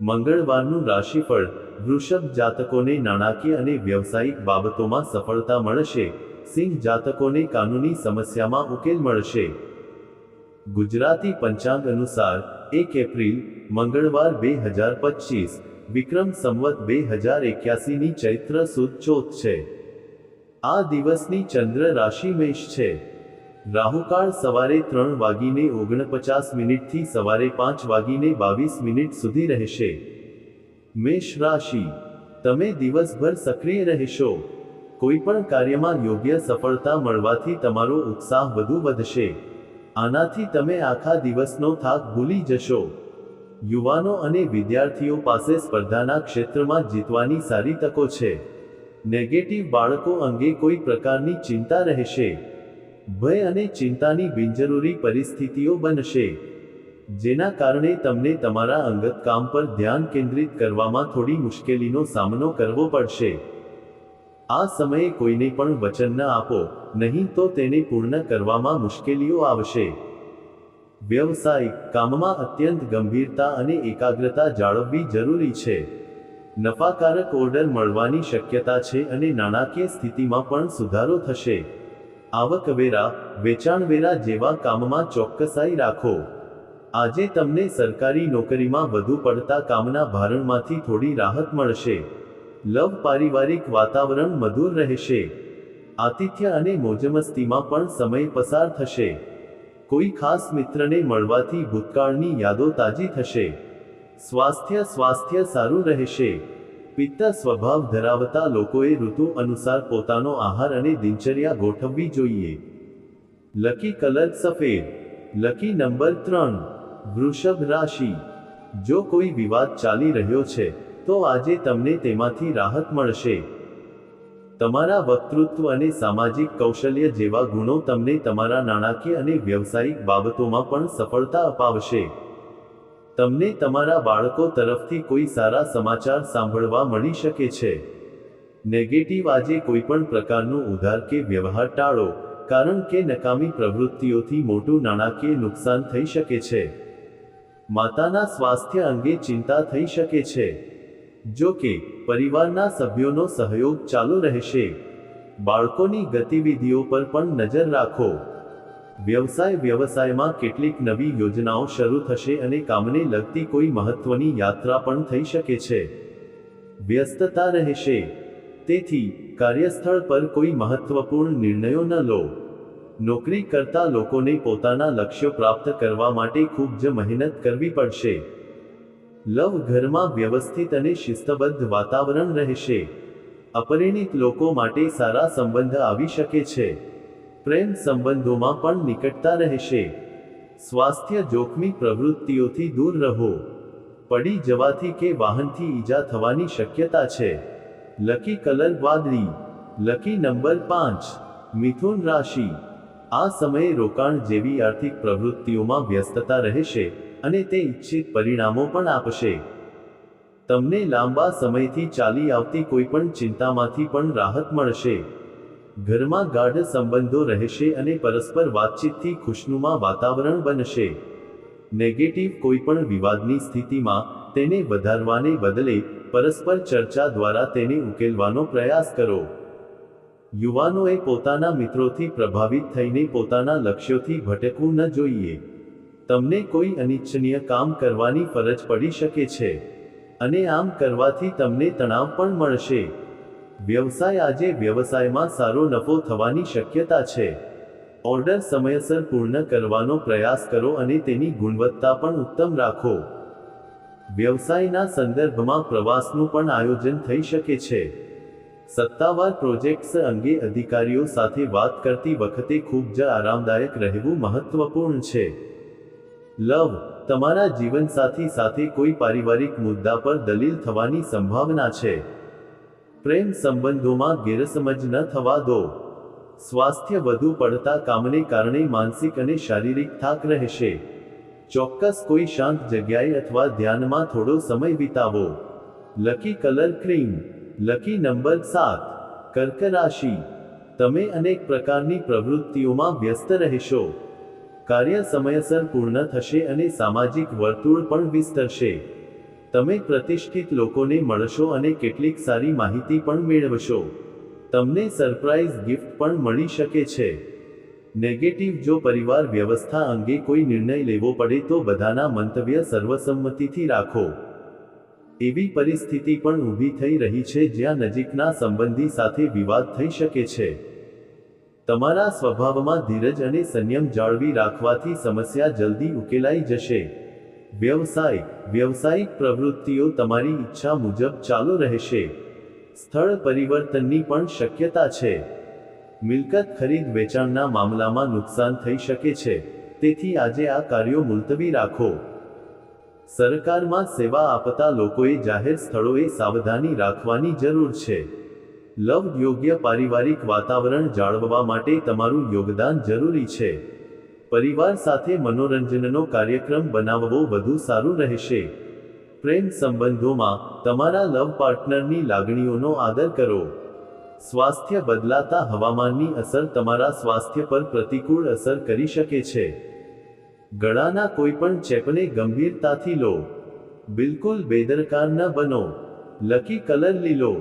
મંગળવારનું રાશિફળ વૃષભ જાતકોને નાણાકીય અને વ્યવસાયિક બાબતોમાં સફળતા મળશે. સિંહ જાતકોને કાનૂની સમસ્યામાં ઉકેલ મળશે. ગુજરાતી પંચાંગ અનુસાર, એક એપ્રિલ, મંગળવાર બે હજાર પચીસ, વિક્રમ સંવત બે હજાર એક્યાસીની ચૈત્ર સુદ ચોથ છે. આ દિવસની ચંદ્ર રાશિ મેષ છે. રાહુકાળ સવારે ત્રણ વાગીને ઓગણપચાસ મિનિટથી સવારે પાંચ વાગીને બાવીસ મિનિટ સુધી રહેશે. મેષ રાશિ. તમે દિવસભર સક્રિય રહેશો. કોઈ પણ કાર્યમાં યોગ્ય સફળતા મળવાથી તમારો ઉત્સાહ વધુ વધશે. આનાથી તમે આખા દિવસનો થાક ભૂલી જશો. યુવાનો અને વિદ્યાર્થીઓ પાસે સ્પર્ધાના ક્ષેત્રમાં જીતવાની સારી તકો છે. નેગેટિવ બાળકો અંગે કોઈ પ્રકારની ચિંતા રહેશે. ભય અને ચિંતાની બિનજરૂરી પરિસ્થિતિઓ બનશે, જેના કારણે તમને તમારા અંગત કામ પર ધ્યાન કેન્દ્રિત કરવામાં થોડી મુશ્કેલીનો સામનો કરવો પડશે. આ સમયે કોઈને પણ વચન ન આપો, નહીં તો તેને પૂર્ણ કરવામાં મુશ્કેલીઓ આવશે. વ્યવસાય કામમાં અત્યંત ગંભીરતા અને એકાગ્રતા જાળવવી જરૂરી છે. નફાકારક ઓર્ડર મળવાની શક્યતા છે અને નાણાકીય સ્થિતિમાં પણ સુધારો થશે. આવકવેરા વેચાણવેરા જેવા કામમાં ચોક્કસાઈ રાખો. આજે તમને સરકારી નોકરીમાં વધુ પડતા કામના ભારણમાંથી થોડી રાહત મળશે. લવ પારિવારિક વાતાવરણ મધુર રહેશે. આતિથ્ય અને મોજમસ્તીમાં પણ સમય પસાર થશે. કોઈ ખાસ મિત્રને મળવાથી ભૂતકાળની યાદો તાજી થશે. સ્વાસ્થ્ય સ્વાસ્થ્ય સારું રહેશે. પિત્ત સ્વભાવ ધરાવતા લોકોએ ઋતુ અનુસાર પોતાનો આહાર અને દિનચર્યા ગોઠવવી જોઈએ. લકી કલર સફેદ. લકી નંબર ત્રણ. વૃષભ રાશિ. જો કોઈ વિવાદ ચાલી રહ્યો છે, તો આજે તમને તેમાંથી રાહત મળશે. તમારા વક્તૃત્વ અને સામાજિક કૌશલ્ય જેવા ગુણો તમને તમારા નાણાકીય અને વ્યવસાયિક બાબતોમાં પણ સફળતા અપાવશે. તમને તમારા બાળકો તરફથી કોઈ સારા સમાચાર સાંભળવા મળી શકે છે. નેગેટિવ આજે કોઈપણ પ્રકારનું ઉધાર કે વ્યવહાર ટાળો, કારણ કે નકામી પ્રવૃત્તિઓથી મોટું નાણાકીય નુકસાન થઈ શકે છે. માતાના સ્વાસ્થ્ય અંગે ચિંતા થઈ શકે છે. જો કે, પરિવારના સભ્યોનો સહયોગ ચાલુ રહેશે. બાળકોની ગતિવિધિઓ પર પણ નજર રાખો. વ્યવસાય વ્યવસાયમાં કેટલીક નવી યોજનાઓ શરૂ થશે અને કામને લગતી કોઈ મહત્વની યાત્રા પણ થઈ શકે છે. વ્યસ્તતા રહેશે. તેથી, કાર્યસ્થળ પર કોઈ મહત્વપૂર્ણ નિર્ણયો ન લો. નોકરી કરતા લોકોને પોતાના લક્ષ્યો પ્રાપ્ત કરવા માટે ખૂબ જ મહેનત કરવી પડશે. લવ ઘરમાં વ્યવસ્થિત અને શિસ્તબદ્ધ વાતાવરણ રહેશે. અપરિણિત લોકો માટે સારા સંબંધ આવી શકે છે. પ્રેમ સંબંધોમાં પણ નિકટતા રહેશે. સ્વાસ્થ્ય જોખમી પ્રવૃત્તિઓથી દૂર રહો. પડી જવાથી કે વાહનથી ઈજા થવાની શક્યતા છે. લકી કલર વાદળી. લકી નંબર પાંચ. મિથુન રાશિ. આ સમયે રોકાણ જેવી આર્થિક પ્રવૃત્તિઓમાં વ્યસ્તતા રહેશે અને તે ઈચ્છિત પરિણામો પણ આપશે. તમને લાંબા સમયથી ચાલી આવતી કોઈ પણ ચિંતામાંથી પણ રાહત મળશે. ઘરમાં ગાઢ સંબંધો રહેશે અને પરસ્પર વાતચીતથી ખુશનુમા વાતાવરણ બનશે. નેગેટિવ કોઈપણ વિવાદની સ્થિતિમાં તેને વધારવાને બદલે પરસ્પર ચર્ચા દ્વારા તેને ઉકેલવાનો પ્રયાસ કરો. યુવાનોએ પોતાના મિત્રોથી પ્રભાવિત થઈને પોતાના લક્ષ્યોથી ભટકવું ન જોઈએ. તમને કોઈ અનિચ્છનીય કામ કરવાની ફરજ પડી શકે છે. અને આમ કરવાથી તમને તણાવ પણ મળશે. વ્યવસાય આજે વ્યવસાયમાં સારો નફો થવાની શક્યતા છે. ઓર્ડર સમયસર પૂર્ણ કરવાનો પ્રયાસ કરો અને તેની ગુણવત્તા પણ ઉત્તમ રાખો. વ્યવસાયના સંદર્ભમાં પ્રવાસનું પણ આયોજન થઈ શકે છે. સત્તાવાર પ્રોજેક્ટ્સ અંગે અધિકારીઓ સાથે વાત કરતી વખતે ખૂબ જ આરામદાયક રહેવું મહત્વપૂર્ણ છે. લવ, તમારા જીવનસાથી સાથે કોઈ પારિવારિક મુદ્દા પર દલીલ થવાની સંભાવના છે. પ્રેમ સંબંધોમાં ગેરસમજ ન થવા દો. સ્વાસ્થ્ય વધુ પડતા કામને કારણે માનસિક અને શારીરિક થાક રહેશે. ચોક્કસ કોઈ શાંત જગ્યાએ અથવા ધ્યાનમાં થોડો સમય વિતાવો. Lucky colour cream, lucky number સાત કર્ક રાશિ તમે અનેક પ્રકારની પ્રવૃત્તિઓમાં વ્યસ્ત રહેશો. કાર્ય સમયસર પૂર્ણ થશે અને સામાજિક વર્તુળ પણ વિસ્તરશે. તમે પ્રતિષ્ઠિત લોકોને મળશો અને કેટલીક સારી માહિતી પણ મેળવશો. તમને સરપ્રાઇઝ ગિફ્ટ પણ મળી શકે છે. નેગેટિવ જો પરિવાર વ્યવસ્થા અંગે કોઈ નિર્ણય લેવો પડે તો બધાના મંતવ્ય સર્વસંમતિથી રાખો. એવી પરિસ્થિતિ પણ ઊભી થઈ રહી છે જ્યાં નજીકના સંબંધી સાથે વિવાદ થઈ શકે છે. તમારા સ્વભાવમાં ધીરજ અને સંયમ જાળવી રાખવાથી સમસ્યા જલ્દી ઉકેલાઈ જશે. વ્યવસાય, વ્યવસાયિક પ્રવૃત્તિઓ તમારી ઈચ્છા મુજબ ચાલુ રહેશે. સ્થળ પરિવર્તનની પણ શક્યતા છે. મિલકત ખરીદ વેચાણના મામલામાં નુકસાન થઈ શકે છે. તેથી આજે આ કાર્યો મુલતવી રાખો. સરકારમાં સેવા આપતા લોકોએ જાહેર સ્થળોએ સાવધાની રાખવાની જરૂર છે. લવ યોગ્ય પારિવારિક વાતાવરણ જાળવવા માટે તમારું યોગદાન જરૂરી છે. પરિવાર સાથે મનોરંજનનો કાર્યક્રમ બનાવવો વધુ સારું રહેશે. પ્રેમ સંબંધોમાં તમારા લવ પાર્ટનરની લાગણીઓનો આદર કરો. સ્વાસ્થ્ય બદલાતા હવામાનની અસર તમારા સ્વાસ્થ્ય પર પ્રતિકૂળ અસર કરી શકે છે. ગળાના કોઈપણ ચેપને ગંભીરતાથી લો. બિલકુલ બેદરકાર ન બનો. લકી કલર લીલો.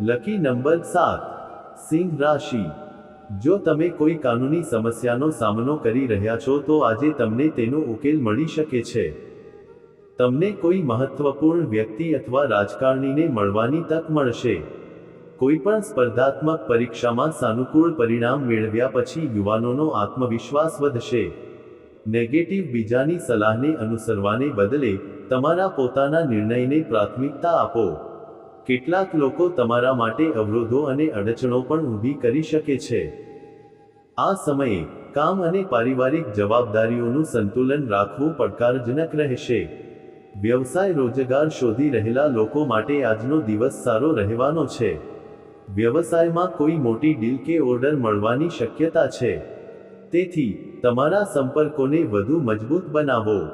લકી નંબર સાત. સિંહ રાશિ. જો તમે કોઈ કાનૂની સમસ્યાનો સામનો કરી રહ્યા છો તો આજે તમને તેનો ઉકેલ મળી શકે છે. તમને કોઈ મહત્વપૂર્ણ વ્યક્તિ અથવા રાજકારણીને મળવાની તક મળશે. કોઈપણ સ્પર્ધાત્મક પરીક્ષામાં સાનુકૂળ પરિણામ મેળવ્યા પછી યુવાનોનો આત્મવિશ્વાસ વધશે. નેગેટિવ બીજાની સલાહને અનુસરવાને બદલે તમારા પોતાના નિર્ણયને પ્રાથમિકતા આપો. કેટલાક લોકો તમારા માટે અવરોધો અને અડચણો પણ ઊભી કરી શકે છે. આ સમયે, કામ અને પારિવારિક જવાબદારીઓનું સંતુલન રાખવું પડકારજનક રહેશે. વ્યવસાય રોજગાર શોધી રહેલા લોકો માટે આજનો દિવસ સારો રહેવાનો છે. વ્યવસાયમાં કોઈ મોટી ડીલ કે ઓર્ડર મળવાની શક્યતા છે. તેથી, તમારા સંપર્કોને વધુ મજબૂત બનાવો.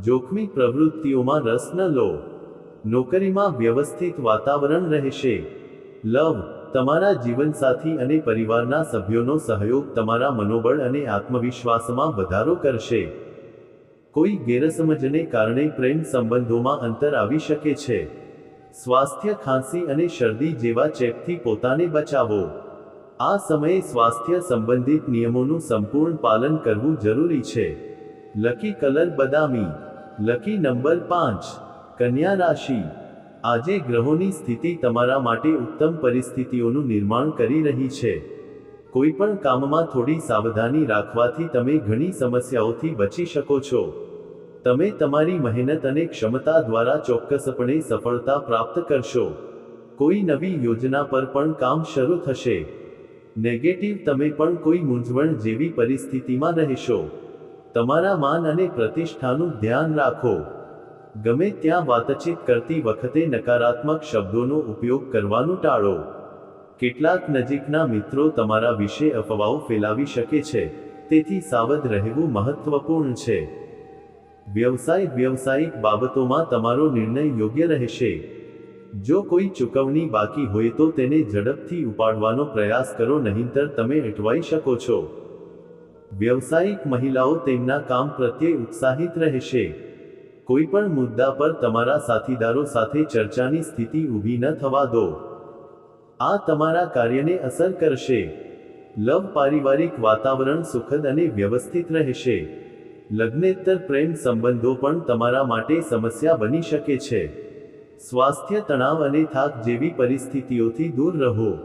જોખમી પ્રવૃત્તિઓમાં રસ ન લો. નોકરીમાં વ્યવસ્થિત વાતાવરણ રહેશે. લવ, તમારા જીવનસાથી અને પરિવારના સભ્યોનો સહયોગ તમારા મનોબળ અને આત્મવિશ્વાસમાં વધારો કરશે. કોઈ ગેરસમજને કારણે પ્રેમ સંબંધોમાં અંતર આવી શકે છે. સ્વાસ્થ્ય ખાંસી અને શરદી જેવા ચેપથી પોતાને બચાવો. આ સમયે સ્વાસ્થ્ય સંબંધિત નિયમોનું સંપૂર્ણ પાલન કરવું જરૂરી છે. લકી કલર બદામી. લકી નંબર પાંચ. કન્યા રાશિ. આજે ગ્રહોની સ્થિતિ તમારા માટે ઉત્તમ પરિસ્થિતિઓનું નિર્માણ કરી રહી છે. કોઈ પણ કામમાં થોડી સાવધાની રાખવાથી તમે ઘણી સમસ્યાઓથી બચી શકો છો. તમે તમારી મહેનત અને ક્ષમતા દ્વારા ચોક્કસપણે સફળતા પ્રાપ્ત કરશો. કોઈ નવી યોજના પર પણ કામ શરૂ થશે. નેગેટિવ તમે પણ કોઈ મૂંઝવણ જેવી પરિસ્થિતિમાં રહેશો. તમારા માન અને પ્રતિષ્ઠાનું ધ્યાન રાખો. ગમે ત્યાં વાતચીત કરતી વખતે નકારાત્મક શબ્દોનો ઉપયોગ કરવાનું ટાળો. કેટલાક નજીકના મિત્રો તમારા વિશે અફવાઓ ફેલાવી શકે છે, તેથી સાવધ રહેવું મહત્વપૂર્ણ છે. વ્યવસાય વ્યવસાયિક બાબતોમાં તમારો નિર્ણય યોગ્ય રહેશે. જો કોઈ ચૂકવણી બાકી હોય તો તેને ઝડપથી ઉપાડવાનો પ્રયાસ કરો, નહીંતર તમે અટવાઈ શકો છો. વ્યવસાયિક મહિલાઓ તેમના કામ પ્રત્યે ઉત્સાહિત રહેશે. કોઈ પણ મુદ્દા પર તમારા સાથીદારો સાથે ચર્ચાની સ્થિતિ ઊભી ન થવા દો. આ તમારા કાર્યને અસર કરશે. લવ પારિવારિક વાતાવરણ સુખદ અને વ્યવસ્થિત રહેશે. લગ્નેતર પ્રેમ સંબંધો પણ તમારા માટે સમસ્યા બની શકે છે. સ્વાસ્થ્ય તણાવ અને થાક જેવી પરિસ્થિતિઓથી દૂર રહો.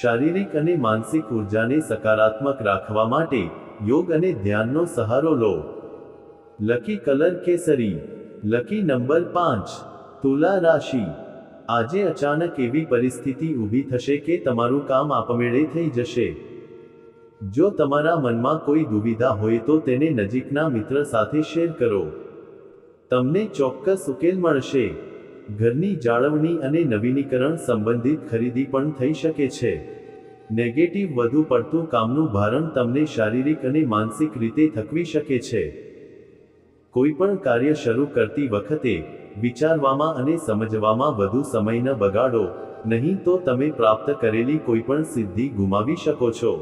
શારીરિક અને માનસિક ઉર્જાને સકારાત્મક રાખવા માટે યોગ અને ધ્યાનનો સહારો લો. લકી કલર કેસરી, લકી નંબર પાંચ, તુલા રાશિ. આજે અચાનક એવી પરિસ્થિતિ ઊભી થશે કે તમારું કામ આપમેળે થઈ જશે. જો તમારા મનમાં કોઈ દુવિધા હોય તો તેને નજીકના મિત્ર સાથે શેર કરો. તમને ચોક્કસ ઉકેલ મળશે. ઘરની જાળવણી અને નવીનીકરણ સંબંધિત ખરીદી પણ થઈ શકે છે. નેગેટિવ વધુ પડતું કામનું ભારણ તમને શારીરિક અને માનસિક રીતે થકવી શકે છે. કોઈ પણ કાર્ય શરૂ કરતી વખતે વિચારવામાં અને સમજવામાં વધુ સમય ન બગાડો, નહીં તો તમે પ્રાપ્ત કરેલી કોઈપણ સિદ્ધિ ગુમાવી શકો છો.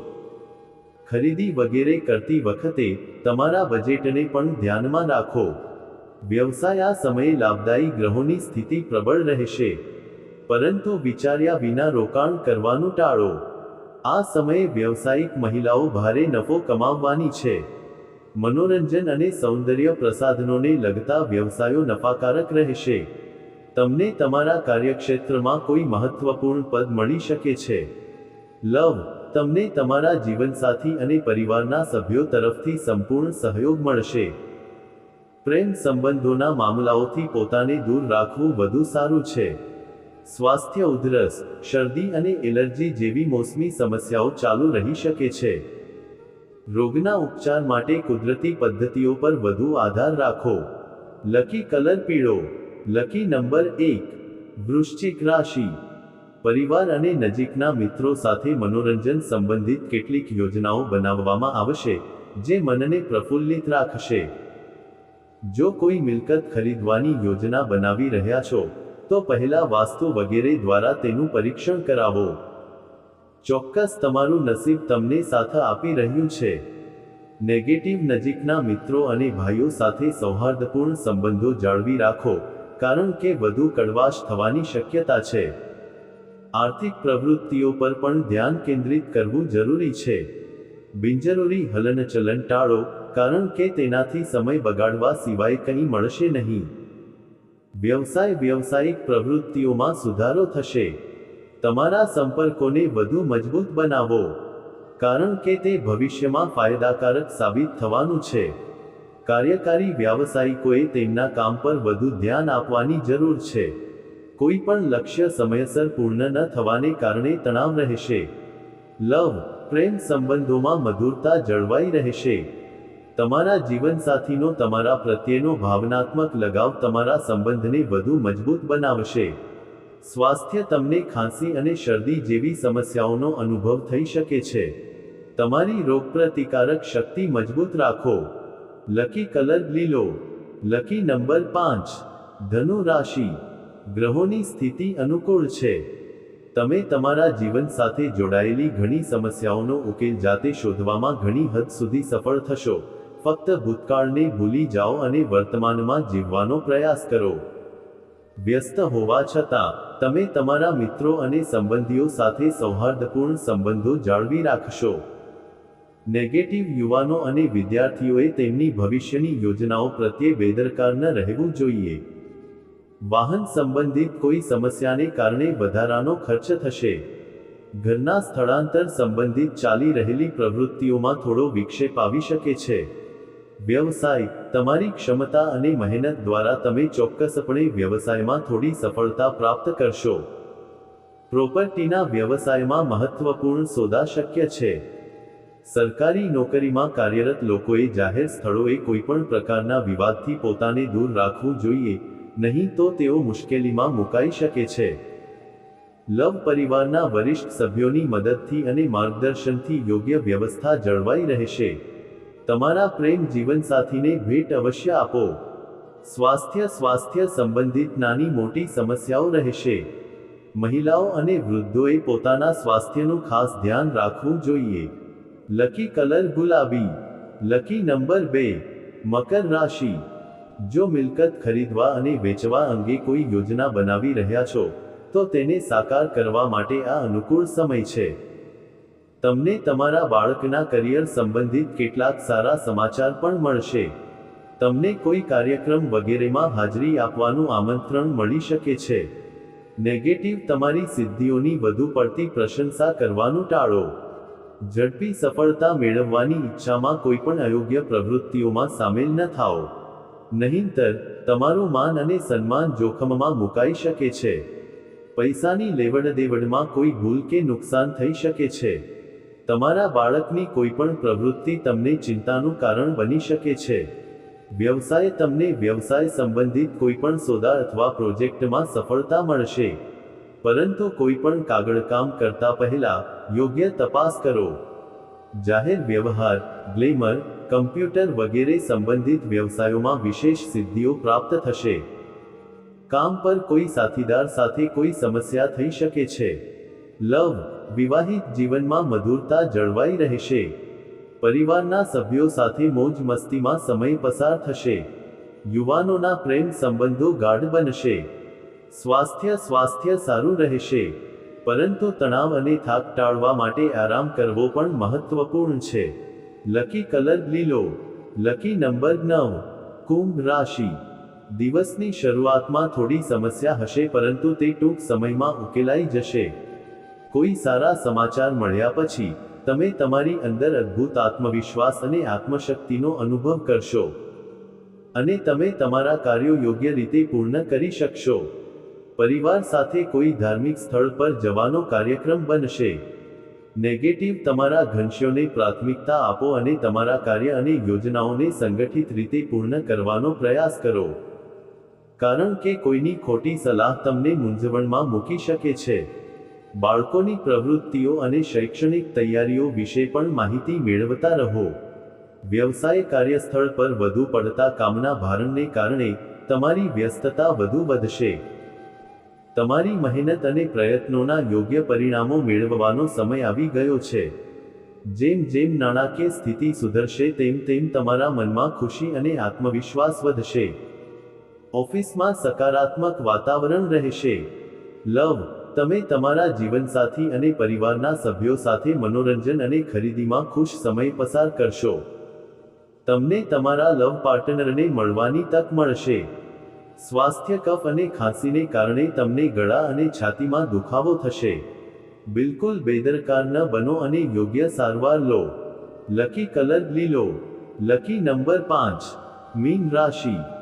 ખરીદી વગેરે કરતી વખતે તમારા બજેટને પણ ધ્યાનમાં રાખો. વ્યવસાય આ સમયે લાભદાયી ગ્રહોની સ્થિતિ પ્રબળ રહેશે. પરંતુ વિચાર્યા વિના રોકાણ કરવાનું ટાળો. આ સમયે વ્યવસાયિક મહિલાઓ ભારે નફો કમાવવાની છે. મનોરંજન અને સૌંદર્ય પ્રસાધનોને લગતા વ્યવસાયો નફાકારક રહેશે. તમને તમારા કાર્યક્ષેત્રમાં કોઈ મહત્વપૂર્ણ પદ મળી શકે છે. લવ, તમને તમારા જીવનસાથી અને પરિવારના સભ્યો તરફથી સંપૂર્ણ સહયોગ મળશે. પ્રેમ સંબંધોના મામલાઓથી પોતાને દૂર રાખવું વધુ સારું છે. સ્વાસ્થ્ય ઉધરસ, શરદી અને એલર્જી જેવી મોસમી સમસ્યાઓ ચાલુ રહી શકે છે. રોગના ઉપચાર માટે કુદરતી પદ્ધતિઓ પર વધુ આધાર રાખો. લકી કલર પીળો. લકી નંબર એક. વૃશ્ચિક રાશિ. પરિવાર અને નજીકના મિત્રો સાથે મનોરંજન સંબંધિત કેટલીક યોજનાઓ બનાવવામાં આવશે, જે મનને પ્રફુલ્લિત રાખશે. જો કોઈ મિલકત ખરીદવાની યોજના બનાવી રહ્યા છો, તો પહેલા વાસ્તુ વગેરે દ્વારા તેનું પરીક્ષણ કરાવો. ચોક્કસ તમારું નસીબ તમને સાથ આપી રહ્યું છે. નેગેટિવ નજીકના મિત્રો અને ભાઈઓ સાથે સૌહાર્દપૂર્ણ સંબંધો જાળવી રાખો, કારણ કે વધુ કડવાશ થવાની શક્યતા છે. આર્થિક પ્રવૃત્તિઓ પર પણ ધ્યાન કેન્દ્રિત કરવું જરૂરી છે. બિનજરૂરી હલનચલન ટાળો, કારણ કે તેનાથી સમય બગાડવા સિવાય કંઈ મળશે નહીં. વ્યવસાય વ્યવસાયિક પ્રવૃત્તિઓમાં સુધારો થશે. તમારા સંપર્કોને વધુ મજબૂત બનાવો. કારણ કે તે ભવિષ્યમાં ફાયદાકારક સાબિત થવાનું છે. કાર્યકારી વ્યાવસાયિકોએ તેમના કામ પર વધુ ધ્યાન આપવાની જરૂર છે. કોઈ પણ લક્ષ્ય સમયસર પૂર્ણ ન થવાને કારણે તણાવ રહેશે. લવ, પ્રેમ સંબંધોમાં મધુરતા જળવાઈ રહેશે. તમારા જીવનસાથીનો તમારા પ્રત્યેનો ભાવનાત્મક લગાવ તમારા સંબંધને વધુ મજબૂત બનાવશે. સ્વાસ્થ્ય તમને ખાંસી અને શરદી જેવી સમસ્યાઓનો અનુભવ થઈ શકે છે. તમારી રોગપ્રતિકારક શક્તિ મજબૂત રાખો. લકી કલર લીલો. લકી નંબર પાંચ. ધનુ રાશિ. ગ્રહોની સ્થિતિ અનુકૂળ છે. તમે તમારા જીવન સાથે જોડાયેલી ઘણી સમસ્યાઓનો ઉકેલ જાતે શોધવામાં ઘણી હદ સુધી સફળ થશો. ફક્ત ભૂતકાળને ભૂલી જાઓ અને વર્તમાનમાં જીવવાનો પ્રયાસ કરો. વ્યસ્ત હોવા છતાં, તમે તમારા મિત્રો અને સંબંધીઓ સાથે સૌહાર્દપૂર્ણ સંબંધો જાળવી રાખશો. નેગેટિવ યુવાનો અને વિદ્યાર્થીઓએ તેમની ભવિષ્યની યોજનાઓ પ્રત્યે બેદરકાર ન રહેવું જોઈએ. વાહન સંબંધિત કોઈ સમસ્યાને કારણે વધારાનો ખર્ચ થશે. ઘરના સ્થળાંતર સંબંધિત ચાલી રહેલી પ્રવૃત્તિઓમાં થોડો વિક્ષેપ આવી શકે છે. વ્યવસાય. તમારી ક્ષમતા અને મહેનત દ્વારા તમે ચોક્કસપણે વ્યવસાયમાં થોડી સફળતા પ્રાપ્ત કરશો. પ્રોપર્ટીના વ્યવસાયમાં મહત્વપૂર્ણ સોદા શક્ય છે. સરકારી નોકરીમાં કાર્યરત લોકોએ જાહેર સ્થળોએ કોઈપણ પ્રકારના વિવાદથી પોતાને દૂર રાખવું જોઈએ, નહીં તો તેઓ મુશ્કેલીમાં મુકાઈ શકે છે. લવ પરિવારના વરિષ્ઠ સભ્યોની મદદથી અને માર્ગદર્શનથી યોગ્ય વ્યવસ્થા જળવાઈ રહેશે. તમારા પ્રેમ જીવનસાથીને ભેટ અવશ્ય આપો. સ્વાસ્થ્ય સ્વાસ્થ્ય સંબંધિત નાની મોટી સમસ્યાઓ રહેશે. મહિલાઓ અને વૃદ્ધોએ પોતાના સ્વાસ્થ્યનું ખાસ ધ્યાન રાખવું જોઈએ. લકી કલર ગુલાબી. લકી નંબર બે. મકર રાશિ. જો મિલકત ખરીદવા અને વેચવા અંગે કોઈ યોજના બનાવી રહ્યા છો, તો તેને સાકાર કરવા માટે આ અનુકૂળ સમય છે. તમને તમારા બાળકના કરિયર સંબંધિત કેટલાક સારા સમાચાર પણ મળશે. તમને કોઈ કાર્યક્રમ વગેરેમાં હાજરી આપવાનું આમંત્રણ મળી શકે છે. નેગેટિવ તમારી સિદ્ધિઓની વધુ પડતી પ્રશંસા કરવાનું ટાળો. ઝડપી સફળતા મેળવવાની ઈચ્છામાં કોઈ પણ અયોગ્ય પ્રવૃત્તિઓમાં સામેલ ન થાઓ. નહીંતર, તમારું માન અને સન્માન જોખમમાં મુકાઈ શકે છે. પૈસાની લેવડ દેવડમાં કોઈ ભૂલ કે નુકસાન થઈ શકે છે. તમારા બાળકની કોઈ પણ પ્રવૃત્તિ તમને ચિંતાનું કારણ બની શકે છે. વ્યવસાય તમને વ્યવસાય સંબંધિત કોઈ પણ સોદા અથવા પ્રોજેક્ટમાં સફળતા મળશે. પરંતુ કોઈ પણ કાગળકામ કરતા પહેલા યોગ્ય તપાસ કરો. જાહેર વ્યવહાર, ગ્લેમર, કમ્પ્યુટર વગેરે સંબંધિત વ્યવસાયોમાં વિશેષ સિદ્ધિઓ પ્રાપ્ત થશે. કામ પર કોઈ સાથીદાર સાથે કોઈ સમસ્યા થઈ શકે છે. લવ, વિવાહિત જીવનમાં મધુરતા જળવાઈ રહેશે. પરિવારના સભ્યો સાથે મોજ મસ્તીમાં સમય પસાર થશે. યુવાનોના પ્રેમ સંબંધો ગાઢ બનશે. સ્વાસ્થ્ય સ્વાસ્થ્ય સારું રહેશે. પરંતુ તણાવ અને થાક ટાળવા માટે આરામ કરવો પણ મહત્વપૂર્ણ છે. લકી કલર લીલો, લકી નંબર નવ, કુંભ રાશિ. દિવસની શરૂઆતમાં થોડી સમસ્યા હશે પરંતુ તે ટૂંક સમયમાં ઉકેલાઈ જશે. કોઈ સારા સમાચાર મળ્યા પછી, તમે તમારી અંદર અદ્ભુત આત્મવિશ્વાસ અને આત્મશક્તિનો અનુભવ કરશો. અને તમે તમારા કાર્યો યોગ્ય રીતે પૂર્ણ કરી શકશો. પરિવાર સાથે કોઈ ધાર્મિક સ્થળ પર જવાનો કાર્યક્રમ બનશે. નેગેટિવ તમારા ઘનશ્યોને પ્રાથમિકતા આપો અને તમારા કાર્ય અને યોજનાઓને સંગઠિત રીતે પૂર્ણ કરવાનો પ્રયાસ કરો. કારણ કે કોઈની ખોટી સલાહ તમને મૂંઝવણમાં મૂકી શકે છે. બાળકોની પ્રવૃત્તિઓ અને શૈક્ષણિક તૈયારીઓ વિશે પણ માહિતી મેળવતા રહો. વ્યવસાય કાર્યસ્થળ પર વધુ પડતા કામના ભારણને કારણે તમારી વ્યસ્તતા વધુ વધશે. તમારી મહેનત અને પ્રયત્નોના યોગ્ય પરિણામો મેળવવાનો સમય આવી ગયો છે. જેમ જેમ નાણાકીય સ્થિતિ સુધરશે તેમ તેમ તમારા મનમાં ખુશી અને આત્મવિશ્વાસ વધશે. ઓફિસમાં સકારાત્મક વાતાવરણ રહેશે. લવ તમે તમારા જીવનસાથી અને પરિવારના સભ્યો સાથે મનોરંજન અને ખરીદીમાં ખુશ સમય પસાર કરશો. તમને તમારા લવ પાર્ટનરને મળવાની તક મળશે. સ્વાસ્થ્ય કફ અને ખાંસીને કારણે તમને ગળા અને છાતીમાં દુખાવો થશે. બિલકુલ બેદરકાર ન બનો અને યોગ્ય સારવાર લો. લકી કલર લીલો લકી નંબર પાંચ. મીન રાશિ.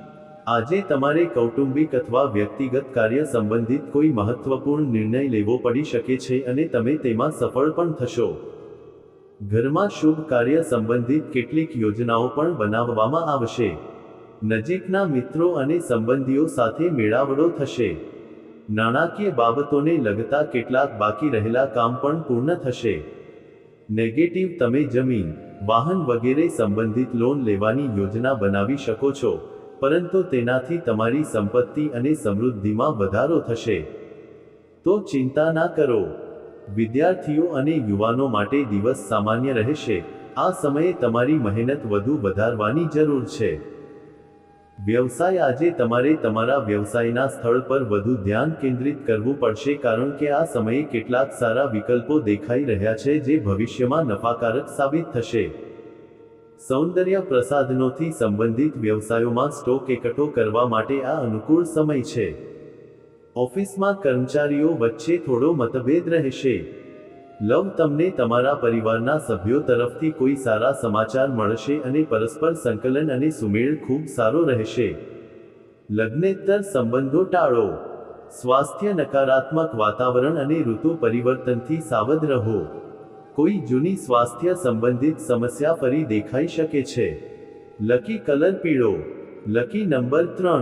આજે તમારે કૌટુંબિક અથવા વ્યક્તિગત કાર્ય સંબંધિત કોઈ મહત્વપૂર્ણ નિર્ણય લેવો પડી શકે છે અને તમે તેમાં સફળ પણ થશો. ઘરમાં શુભ કાર્ય સંબંધિત કેટલીક યોજનાઓ પણ બનાવવામાં આવશે. નજીકના મિત્રો અને સંબંધીઓ સાથે મેળાવડો થશે. નાણાકીય બાબતોને લગતા કેટલાક બાકી રહેલા કામ પણ પૂર્ણ થશે. નેગેટિવ તમે જમીન, વાહન વગેરે સંબંધિત લોન લેવાની યોજના બનાવી શકો છો. પરંતુ તેનાથી તમારી સંપત્તિ અને સમૃદ્ધિમાં વધારો થશે. તો ચિંતા ના કરો. વિદ્યાર્થીઓ અને યુવાનો માટે દિવસ સામાન્ય રહેશે. આ સમયે તમારી મહેનત વધુ વધારવાની જરૂર છે. વ્યવસાય આજે તમારે તમારા વ્યવસાયના સ્થળ પર વધુ ધ્યાન કેન્દ્રિત કરવું પડશે કારણ કે આ સમયે કેટલાક સારા વિકલ્પો દેખાઈ રહ્યા છે જે ભવિષ્યમાં નફાકારક સાબિત થશે. સૌંદર્ય પ્રસાધનોથી સંબંધિત વ્યવસાયોમાં સ્ટોક એકઠો કરવા માટે આ અનુકૂળ સમય છે. ઓફિસમાં કર્મચારીઓ વચ્ચે થોડો મતભેદ રહેશે. લવ તમને તમારા પરિવારના સભ્યો તરફથી કોઈ સારા સમાચાર મળશે અને પરસ્પર સંકલન અને સુમેળ ખૂબ સારો રહેશે. લગ્નેતર સંબંધો ટાળો. સ્વાસ્થ્ય નકારાત્મક વાતાવરણ અને ઋતુ પરિવર્તનથી સાવધ રહો. કોઈ જૂની સ્વાસ્થ્ય સંબંધિત સમસ્યા ફરી દેખાઈ શકે છે. લકી કલર પીળો. લકી નંબર ત્રણ.